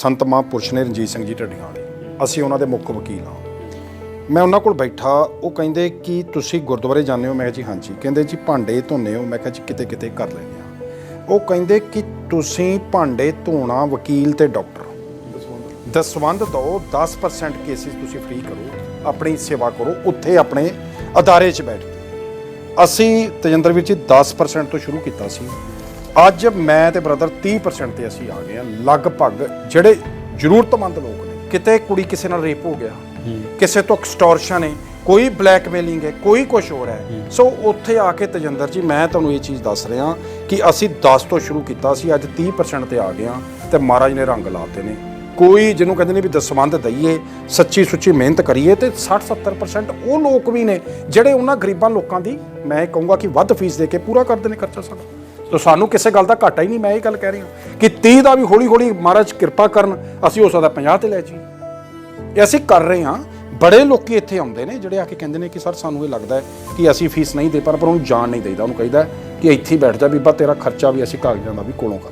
ਸੰਤ ਮਹਾਂਪੁਰਸ਼ ਨੇ ਰਣਜੀਤ ਸਿੰਘ ਜੀ ਢੱਡੀਆਂ ਵਾਲੇ ਅਸੀਂ ਉਹਨਾਂ ਦੇ ਮੁੱਖ ਵਕੀਲ ਹਾਂ। ਮੈਂ ਉਹਨਾਂ ਕੋਲ ਬੈਠਾ, ਉਹ ਕਹਿੰਦੇ ਕਿ ਤੁਸੀਂ ਗੁਰਦੁਆਰੇ ਜਾਂਦੇ ਹੋ? ਮੈਂ ਕਿਹਾ ਜੀ, ਹਾਂਜੀ। ਕਹਿੰਦੇ ਜੀ, ਭਾਂਡੇ ਧੋਨੇ ਹੋ। ਮੈਂ ਕਿਹਾ ਜੀ, ਕਿਤੇ ਕਿਤੇ ਕਰ ਲੈਂਦੇ ਆ ਉਹ ਕਹਿੰਦੇ ਕਿ ਤੁਸੀਂ ਭਾਂਡੇ ਧੋਣਾ ਵਕੀਲ ਤੇ ਡਾਕਟਰ। ਦਸਵੰਦ ਦਿਓ 10% ਕੇਸਿਸ ਤੁਸੀਂ ਫ੍ਰੀ ਕਰੋ। ਆਪਣੀ ਸੇਵਾ ਕਰੋ। ਉੱਥੇ ਆਪਣੇ ਅਦਾਰੇ 'ਚ ਬੈਠ ਕੇ। ਅਸੀਂ ਤਜਿੰਦਰ ਵੀਰ ਜੀ 10% ਤੋਂ ਸ਼ੁਰੂ ਕੀਤਾ ਸੀ। ਅੱਜ ਮੈਂ ਤੇ ਬ੍ਰਦਰ 30% ਤੇ ਅਸੀਂ ਆ ਗਏ ਆ ਲਗਭਗ ਜਿਹੜੇ ਜ਼ਰੂਰਤਮੰਦ ਲੋਕ ਨੇ ਕਿਤੇ ਕੁੜੀ ਕਿਸੇ ਨਾਲ ਰੇਪ ਹੋ ਗਿਆ ਕਿਸੇ ਤੋਂ ਐਕਸਟੋਰਸ਼ਨ ਹੈ ਕੋਈ ਬਲੈਕਮੇਲਿੰਗ ਹੈ ਕੋਈ ਕੁਝ ਹੋਰ ਹੈ। ਸੋ ਉੱਥੇ ਆ ਕੇ ਤਜਿੰਦਰ ਜੀ ਮੈਂ ਤੁਹਾਨੂੰ ਇਹ ਚੀਜ਼ ਦੱਸ ਰਿਹਾ ਕਿ ਅਸੀਂ 10 ਤੋਂ ਸ਼ੁਰੂ ਕੀਤਾ ਸੀ ਅੱਜ 30% ਤੇ ਆ ਗਏ ਹਾਂ ਤੇ ਮਹਾਰਾਜ ਨੇ ਰੰਗ ਲਾਤੇ ਨੇ। ਕੋਈ ਜਿਹਨੂੰ ਕਹਿੰਦੇ ਨੇ ਵੀ ਦਸਵੰਦ ਦਈਏ ਸੱਚੀ ਸੁੱਚੀ ਮਿਹਨਤ ਕਰੀਏ ਤੇ 60-70% ਉਹ ਲੋਕ ਵੀ ਨੇ ਜਿਹੜੇ ਉਹਨਾਂ ਗਰੀਬਾਂ ਲੋਕਾਂ ਦੀ ਮੈਂ ਕਹੂੰਗਾ ਕਿ ਵੱਧ ਫੀਸ ਦੇ ਕੇ ਪੂਰਾ ਕਰਦੇ ਨੇ ਖਰਚਾ ਸਾਡਾ ਤੋ ਸਾਨੂੰ ਕਿਸੇ ਗੱਲ ਦਾ ਘਾਟਾ ਹੀ ਨਹੀਂ, ਮੈਂ ਇਹ ਗੱਲ ਕਹਿ ਰਹੀ ਹਾਂ ਕਿ 30 ਦਾ ਵੀ ਹੌਲੀ ਹੌਲੀ ਮਹਾਰਾਜ ਕਿਰਪਾ ਕਰਨ, ਅਸੀਂ ਹੋ ਸਕਦਾ 50 ਤੇ ਲੈ ਜੀ ਇਹ ਅਸੀਂ ਕਰ ਰਹੇ ਹਾਂ। ਬੜੇ ਲੋਕੀ ਇੱਥੇ ਆਉਂਦੇ ਨੇ ਜਿਹੜੇ ਆ ਕੇ ਕਹਿੰਦੇ ਨੇ ਕਿ ਸਰ ਸਾਨੂੰ ਇਹ ਲੱਗਦਾ ਹੈ ਕਿ ਅਸੀਂ ਫੀਸ ਨਹੀਂ ਦੇ ਪਰ ਪਰ ਉਹਨੂੰ ਜਾਣ ਨਹੀਂ ਦੇਈਦਾ। ਉਹਨੂੰ ਕਹਿੰਦਾ ਕਿ ਇੱਥੇ ਹੀ ਬੈਠ ਜਾ ਬੀਬਾ ਤੇਰਾ ਖਰਚਾ ਵੀ ਅਸੀਂ ਕਾਗਜ਼ਾਂ ਦਾ ਵੀ ਕੋਲੋਂ ਕਰ